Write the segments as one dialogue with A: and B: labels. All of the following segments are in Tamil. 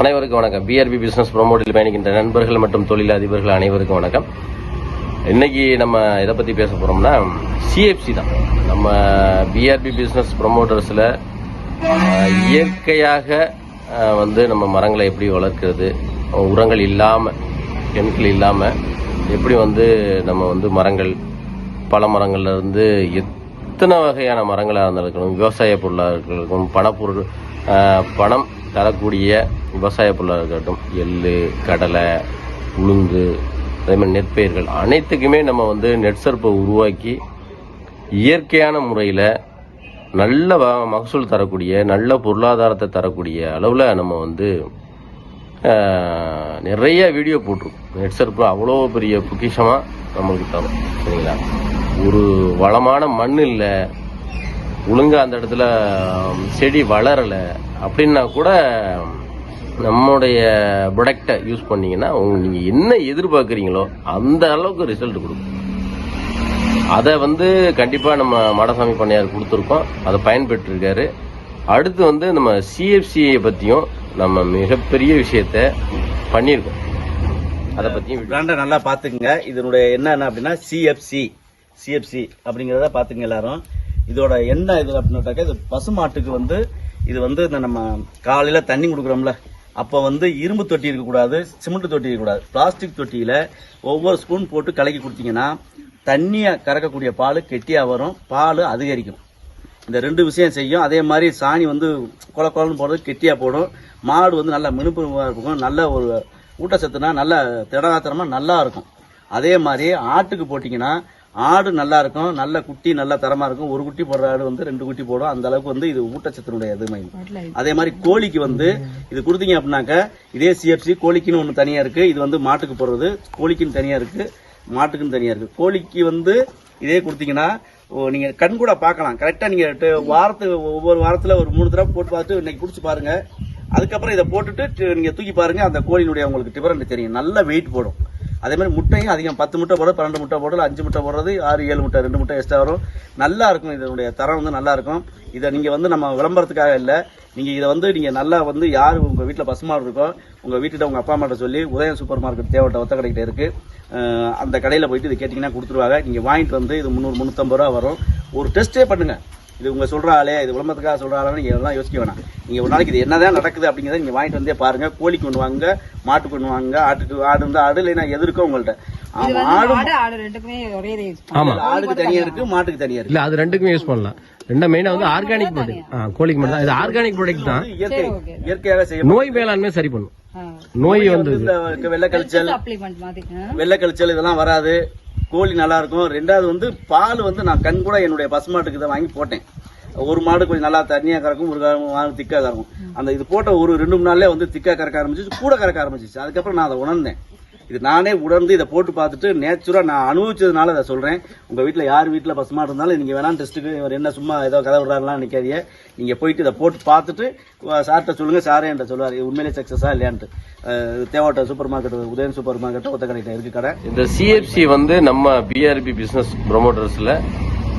A: அனைவருக்கும் வணக்கம். பிஆர்பி பிசினஸ் ப்ரோமோட்டில் பயணிக்கின்ற நண்பர்கள் மற்றும் தொழிலதிபர்கள் அனைவருக்கும் வணக்கம். இன்னைக்கு நம்ம இதை பத்தி பேச போறோம்னா சிஎஃப்சி தான். நம்ம பிஆர்பி பிசினஸ் ப்ரொமோட்டர்ஸ்ல இயற்கையாக வந்து நம்ம மரங்களை எப்படி வளர்க்கிறது உரங்கள் இல்லாம கெமிக்கல் இல்லாம எப்படி வந்து நம்ம வந்து மரங்கள் பல மரங்கள்ல இருந்து எத்தனை வகையான மரங்களாக இருந்தாலும் விவசாய பொருளாக இருக்கட்டும் பணப்பொருள் பணம் தரக்கூடிய விவசாய பொருளாக இருக்கட்டும் எள்ளு கடலை உளுந்து அதே மாதிரி நெற்பயிர்கள் அனைத்துக்குமே நம்ம வந்து நெற்சர்ப்பை உருவாக்கி இயற்கையான முறையில் நல்ல வ- மகசூல் தரக்கூடிய நல்ல பொருளாதாரத்தை தரக்கூடிய அளவில் நம்ம வந்து நிறைய வீடியோ போட்டிருக்கோம். நெட்சர்ப்பு அவ்வளோ பெரிய பொக்கிஷமாக நம்மளுக்கு தரும் சரிங்களா? ஒரு வளமான மண் இல்லை ஒழுங்காக அந்த இடத்துல செடி வளரலை அப்படின்னா கூட நம்முடைய ப்ராடக்டை யூஸ் பண்ணீங்கன்னா உங்களுக்கு நீங்கள் என்ன எதிர்பார்க்குறீங்களோ அந்த அளவுக்கு ரிசல்ட் கொடுக்கும். அதை வந்து கண்டிப்பாக நம்ம மாடசாமி பண்ணையார் கொடுத்துருக்கோம். அதை பயன்பெற்றிருக்காரு. அடுத்து வந்து நம்ம சிஎஃப்சியை பற்றியும் நம்ம மிகப்பெரிய விஷயத்த பண்ணியிருக்கோம். அதை பற்றியும்
B: பிராண்டை நல்லா பார்த்துக்குங்க. இதனுடைய என்ன அப்படின்னா சிஎஃப்சி சிஎஃப்சி அப்படிங்கிறத பார்த்துங்க எல்லாரும். இதோட என்ன இது அப்படின்னாக்கா இது பசுமாட்டுக்கு வந்து இது வந்து இந்த நம்ம காலையில் தண்ணி கொடுக்குறோம்ல அப்போ வந்து இரும்பு தொட்டி இருக்கக்கூடாது சிமெண்ட் தொட்டி இருக்கக்கூடாது பிளாஸ்டிக் தொட்டியில் ஒவ்வொரு ஸ்பூன் போட்டு கலக்கி கொடுத்தீங்கன்னா தண்ணியை கறக்கக்கூடிய பால் கெட்டியாக வரும் பால் அதிகரிக்கும். இந்த ரெண்டு விஷயம் செய்யும். அதே மாதிரி சாணி வந்து கொல கொலன்னு போடுறது கெட்டியாக போடும். மாடு வந்து நல்லா மினுப்புமாக இருக்கும். நல்ல ஒரு ஊட்டச்சத்துனா நல்ல திடகாத்திரமாக நல்லா இருக்கும். அதே மாதிரி ஆட்டுக்கு போட்டிங்கன்னா ஆடு நல்லா இருக்கும் நல்ல குட்டி நல்ல தரமா இருக்கும். ஒரு குட்டி போடுற ஆடு வந்து ரெண்டு குட்டி போடும். அந்த அளவுக்கு வந்து இது ஊட்டச்சத்தினுடைய இது மையம் அதே மாதிரி கோழிக்கு வந்து இது கொடுத்தீங்க அப்படின்னாக்க இதே சிஎஃப்சி கோழிக்குன்னு ஒன்று தனியா இருக்கு. இது வந்து மாட்டுக்கு போடுறது. கோழிக்குன்னு தனியா இருக்கு. மாட்டுக்குன்னு தனியா இருக்கு. கோழிக்கு வந்து இதே கொடுத்தீங்கன்னா நீங்க கண் கூட பார்க்கலாம். கரெக்டா நீங்க வாரத்துக்கு ஒவ்வொரு வாரத்துல ஒரு மூணு தடவை போட்டு பார்த்து இன்னைக்கு குடிச்சு பாருங்க. அதுக்கப்புறம் இதை போட்டுட்டு நீங்க தூக்கி பாருங்க. அந்த கோழியினுடைய உங்களுக்கு டிஃபரண்ட் தெரியும். நல்ல வெயிட் போடும். அதே மாதிரி முட்டையும் அதிகம். பத்து முட்டை போடுறது பன்னெண்டு முட்டை போடுறது அஞ்சு முட்டை போடுறது ஆறு ஏழு முட்டை ரெண்டு முட்டை எக்ஸ்ட்ரா வரும். நல்லா இருக்கும் இதனுடைய தரம் வந்து நல்லா இருக்கும். இதை நீங்கள் வந்து நம்ம விளம்பரத்துக்காக இல்லை. நீங்கள் இதை வந்து நீங்கள் நல்லா வந்து யார் உங்கள் வீட்டில் பசுமாடு இருக்கோ உங்கள் வீட்டில் உங்கள் அப்பா அம்மாட்ட சொல்லி உதயம் சூப்பர் மார்க்கெட் தேவட்ட ஒத்த கடைக்கிட்ட இருக்குது அந்த கடையில் போயிட்டு இது கேட்டிங்கன்னா கொடுத்துருவாங்க. நீங்கள் வாங்கிட்டு வந்து இது முந்நூறு முந்நூற்றம்பது ரூபா வரும். ஒரு டெஸ்ட்டே பண்ணுங்கள் இது உங்க சொல்ற ஆளே இது விளம்பரத்துக்காக சொல்ற ஆளே நீங்க எல்லாம் யோசிக்க வேணாம். நீங்க ஒரு நாளைக்கு இது என்னதான் நடக்குது அப்படிங்கறத நீங்க வாங்கிட்டு வந்தே பாருங்க. கோழிக்கு ஒன்று வாங்க மாட்டுக்கு ஒன்று வாங்க ஆட்டுக்கு ஆடு இருந்தா ஆடு இல்லைன்னா எது இருக்கோ உங்கள்ட்ட.
C: இது
B: ஆமா,
C: வந்து
B: ஆடு
C: மாடு ஆடு ரெண்டுக்குமே ஒரே இது யூஸ்
A: ஆமா.
C: பண்ணலாம்
B: ஆடுக்கு தனியா இருக்கு மாட்டுக்கு தனியா இருக்கு.
A: இல்ல அது ரெண்டுக்குமே யூஸ் பண்ணலாம். ரெண்டா மெயினா வந்து ஆர்கானிக் ப்ராடக்ட் கோழிக்கு மட்டும் தான். இது ஆர்கானிக் ப்ராடக்ட் தான்.
B: இயற்கை. இயற்கையாக செய்ய
A: நோய் மேலாண்மை சரி பண்ணும். நோய் வந்து
B: வெள்ளை கழிச்சல். வெள்ளை கழிச்சல் இதெல்லாம் வராது. கோழி நல்லா இருக்கும். ரெண்டாவது வந்து பால் வந்து நான் கண் கூட என்னுடைய பசுமாட்டுக்கு இதை வாங்கி போட்டேன். ஒரு மாடு கொஞ்சம் நல்லா தண்ணியாக கறக்கும் ஒரு மாடு திக்கா கறக்கும். அந்த இது போட்ட ஒரு ரெண்டு மூணு நாள்லேயே வந்து திக்கா கறக்க ஆரம்பிச்சிச்சு கூட கறக்க ஆரம்பிச்சிச்சு. அதுக்கப்புறம் நான் அதை உணர்ந்தேன். இது நானே உணர்ந்து இதை போட்டு பார்த்துட்டு நேச்சுரா நான் அனுபவிச்சதுனால அதை சொல்றேன். உங்க வீட்டில் யார் வீட்டில் பசுமா இருந்தாலும் நீங்க வேணாம் டெஸ்ட்டுக்கு இவர் என்ன சும்மா ஏதோ கதை விடுறாருலாம் நினைக்காதீங்க. நீங்க போயிட்டு இதை போட்டு பார்த்துட்டு சார்கிட்ட சொல்லுங்க சாரே என்கிட்ட சொல்லுவார் உண்மையிலே சக்சஸா இல்லையான்ட்டு. தேவாட்ட super market Udayan super market ஒத்த கடையிட்ட இருக்கு கடை.
A: இந்த சிஎஃப்சி வந்து நம்ம பிஆர்பி பிசினஸ் ப்ரொமோட்டர்ஸ்ல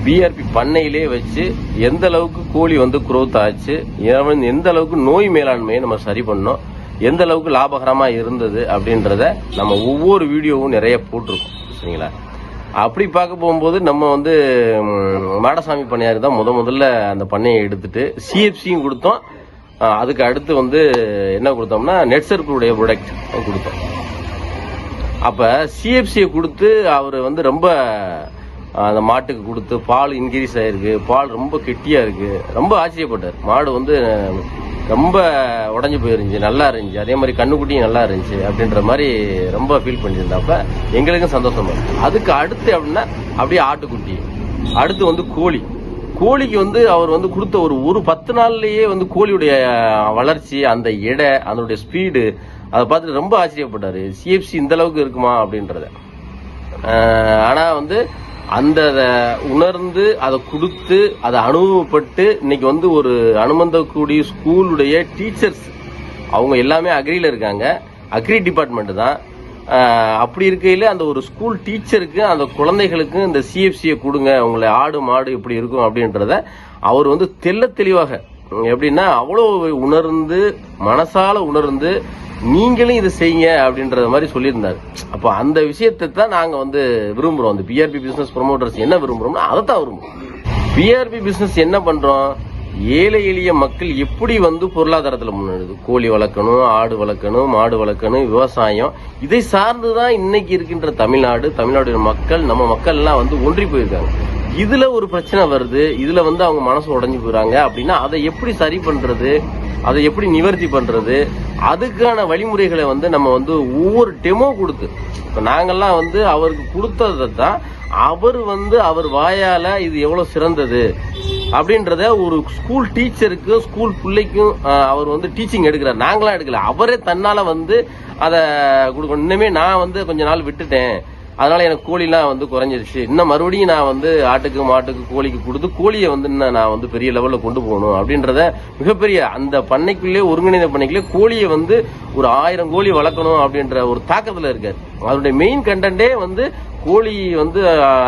A: பிஆர்பி பண்ணையிலே வச்சு எந்த அளவுக்கு கோழி வந்து குரோத் ஆச்சு எந்த அளவுக்கு நோய் மேலாண்மையை நம்ம சரி பண்ணோம் எந்த அளவுக்கு லாபகரமா இருந்தது அப்படின்றத நம்ம ஒவ்வொரு வீடியோவும் நிறைய போட்டிருக்கோம் சரிங்களா? அப்படி பார்க்க போகும்போது நம்ம வந்து மாடசாமி பண்ணையார் தான் முத முதல்ல அந்த பண்ணையை எடுத்துட்டு சிஎஃப்சியும் கொடுத்தோம். அதுக்கு அடுத்து வந்து என்ன கொடுத்தோம்னா நெட்சர்க்குடைய ப்ராடக்ட் கொடுத்தோம். அப்போ சிஎஃப்சியை கொடுத்து அவர் வந்து ரொம்ப அந்த மாட்டுக்கு கொடுத்து பால் இன்க்ரீஸ் ஆயிருக்கு பால் ரொம்ப கெட்டியாக இருக்குது ரொம்ப ஆச்சரியப்பட்டார். மாடு வந்து ரொம்ப உடஞ்சி போயிருந்துச்சு நல்லா இருந்துச்சு. அதே மாதிரி கண்ணுக்குட்டியும் நல்லா இருந்துச்சு அப்படின்ற மாதிரி ரொம்ப ஃபீல் பண்ணியிருந்தாப்ப எங்களுக்கும் சந்தோஷமா இருக்கு. அதுக்கு அடுத்து அப்படின்னா அப்படியே ஆட்டுக்குட்டி. அடுத்து வந்து கோழி. கோழிக்கு வந்து அவர் வந்து கொடுத்த ஒரு ஒரு பத்து நாள்லயே வந்து கோழியுடைய வளர்ச்சி அந்த எடை அதனுடைய ஸ்பீடு அதை பார்த்துட்டு ரொம்ப ஆச்சரியப்பட்டாரு. சிஎஃப்சி இந்த அளவுக்கு இருக்குமா அப்படின்றத. ஆனால் ஆனா வந்து அந்த உணர்ந்து அதை கொடுத்து அதை அனுபவப்பட்டு இன்னைக்கு வந்து ஒரு அனுமந்தக்கூடிய ஸ்கூலுடைய டீச்சர்ஸ். அவங்க எல்லாமே அக்ரியில் இருக்காங்க. அக்ரி டிபார்ட்மெண்ட் தான். அப்படி இருக்கையில் அந்த ஒரு ஸ்கூல் டீச்சருக்கு அந்த குழந்தைகளுக்கு இந்த சிஎஃப்சியை கொடுங்க. உங்களை ஆடு மாடு இப்படி இருக்கும் அப்படின்றத அவர் வந்து தெல்ல தெளிவாக எப்படின்னா அவ்வளோ உணர்ந்து மனசால உணர்ந்து நீங்களும் இதை செய்யுங்க அப்படின்றத மாதிரி சொல்லியிருந்தாரு. அப்போ அந்த விஷயத்தை தான் நாங்கள் வந்து விரும்புகிறோம் அந்த பிஆர்பி பிஸ்னஸ் ப்ரொமோட்டர்ஸ் என்ன விரும்புகிறோம்னா அதை தான் விரும்புகிறோம் பிஆர்பி பிஸ்னஸ் என்ன பண்ணுறோம் ஏழை எளிய மக்கள் எப்படி வந்து பொருளாதாரத்தில் முன்னேறுது? கோழி வளர்க்கணும் ஆடு வளர்க்கணும் மாடு வளர்க்கணும் விவசாயம். இதை சார்ந்து தான் இன்னைக்கு இருக்கின்ற தமிழ்நாடு தமிழ்நாடு மக்கள் நம்ம மக்கள்லாம் வந்து ஒன்றி போயிருக்காங்க. இதுல ஒரு பிரச்சனை வருது இதுல வந்து அவங்க மனசு உடஞ்சு போயிறாங்க அப்படின்னா அதை எப்படி சரி பண்றது அதை எப்படி நிவர்த்தி பண்றது அதுக்கான வழிமுறைகளை வந்து நம்ம வந்து ஒவ்வொரு டெமோ கொடுத்து இப்போ நாங்கெல்லாம் வந்து அவருக்கு கொடுத்ததை தான் அவர் வந்து அவர் வாயால் இது எவ்வளோ சிறந்தது அப்படின்றத ஒரு ஸ்கூல் டீச்சருக்கும் ஸ்கூல் பிள்ளைக்கும் அவர் வந்து டீச்சிங் எடுக்கிறார். நாங்களாம் எடுக்கல. அவரே தன்னால் வந்து அதை கொடுக்கணும். இன்னுமே நான் வந்து கொஞ்ச நாள் விட்டுட்டேன். அதனால எனக்கு கோழிலாம் வந்து குறைஞ்சிருச்சு. இன்னும் மறுபடியும் நான் வந்து ஆட்டுக்கு மாட்டுக்கு கோழிக்கு கொடுத்து கோழியை வந்து இன்னும் நான் வந்து பெரிய லெவலில் கொண்டு போகணும் அப்படின்றத மிகப்பெரிய அந்த பண்ணைக்குள்ளே ஒருங்கிணைந்த பண்ணைக்குள்ளே கோழியை வந்து ஒரு ஆயிரம் கோழி வளர்க்கணும் அப்படின்ற ஒரு தாக்கத்தில் இருக்கார். அதனுடைய மெயின் கண்டென்ட்டே வந்து கோழி வந்து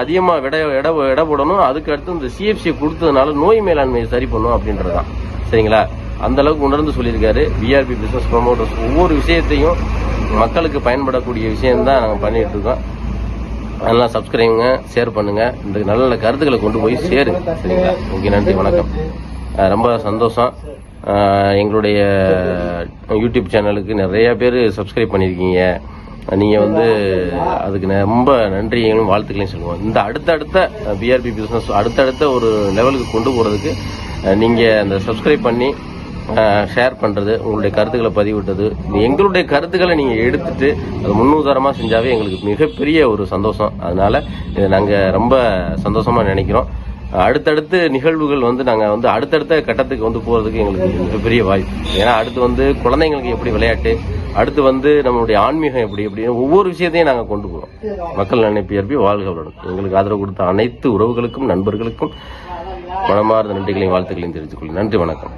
A: அதிகமாக விட இட இட போடணும் அதுக்கு அடுத்து இந்த சிஎஃப்சியை கொடுத்ததுனால நோய் மேலாண்மையை சரி பண்ணும் அப்படின்றதான் சரிங்களா? அந்த அளவுக்கு உணர்ந்து சொல்லியிருக்காரு. விஆர்பி பிஸ்னஸ் ப்ரொமோட்டர்ஸ் ஒவ்வொரு விஷயத்தையும் மக்களுக்கு பயன்படக்கூடிய விஷயம் தான் நாங்கள் பண்ணிட்டு இருக்கோம். நல்லா சப்ஸ்கிரைபுங்க ஷேர் பண்ணுங்க. இந்த நல்ல நல்ல கருத்துக்களை கொண்டு போய் சேருங்க சரிங்களா? ஓகே நன்றி வணக்கம். ரொம்ப சந்தோஷம். எங்களுடைய யூடியூப் சேனலுக்கு நிறைய பேர் சப்ஸ்கிரைப் பண்ணியிருக்கீங்க நீங்கள் வந்து அதுக்கு ரொம்ப நன்றியும் வாழ்த்துக்களையும் சொல்லுவோம். இந்த அடுத்தடுத்த பிஆர்பி பிஸ்னஸ் அடுத்தடுத்த ஒரு லெவலுக்கு கொண்டு போகிறதுக்கு நீங்கள் அந்த சப்ஸ்கிரைப் பண்ணி ஷேர் பண்ணுறது உங்களுடைய கருத்துக்களை பதிவிட்டது. எங்களுடைய கருத்துக்களை நீங்கள் எடுத்துட்டு அது முன்னுதாரமாக செஞ்சாவே எங்களுக்கு மிகப்பெரிய ஒரு சந்தோஷம். அதனால் இதை நாங்கள் ரொம்ப சந்தோஷமாக நினைக்கிறோம். அடுத்தடுத்து நிகழ்வுகள் வந்து நாங்கள் வந்து அடுத்தடுத்த கட்டத்துக்கு வந்து போகிறதுக்கு எங்களுக்கு மிகப்பெரிய வாய்ப்பு. ஏன்னா அடுத்து வந்து குழந்தைங்களுக்கு எப்படி விளையாட்டு அடுத்து வந்து நம்மளுடைய ஆன்மீகம் எப்படி எப்படி ஒவ்வொரு விஷயத்தையும் நாங்கள் கொண்டு போகிறோம் மக்கள் நினைப்பியற்பி வாழ்க வளரும் எங்களுக்கு ஆதரவு கொடுத்த அனைத்து உறவுகளுக்கும் நண்பர்களுக்கும் மனமார்ந்த நன்றிகளையும் வாழ்த்துக்களையும் தெரிவித்துக் நன்றி வணக்கம்.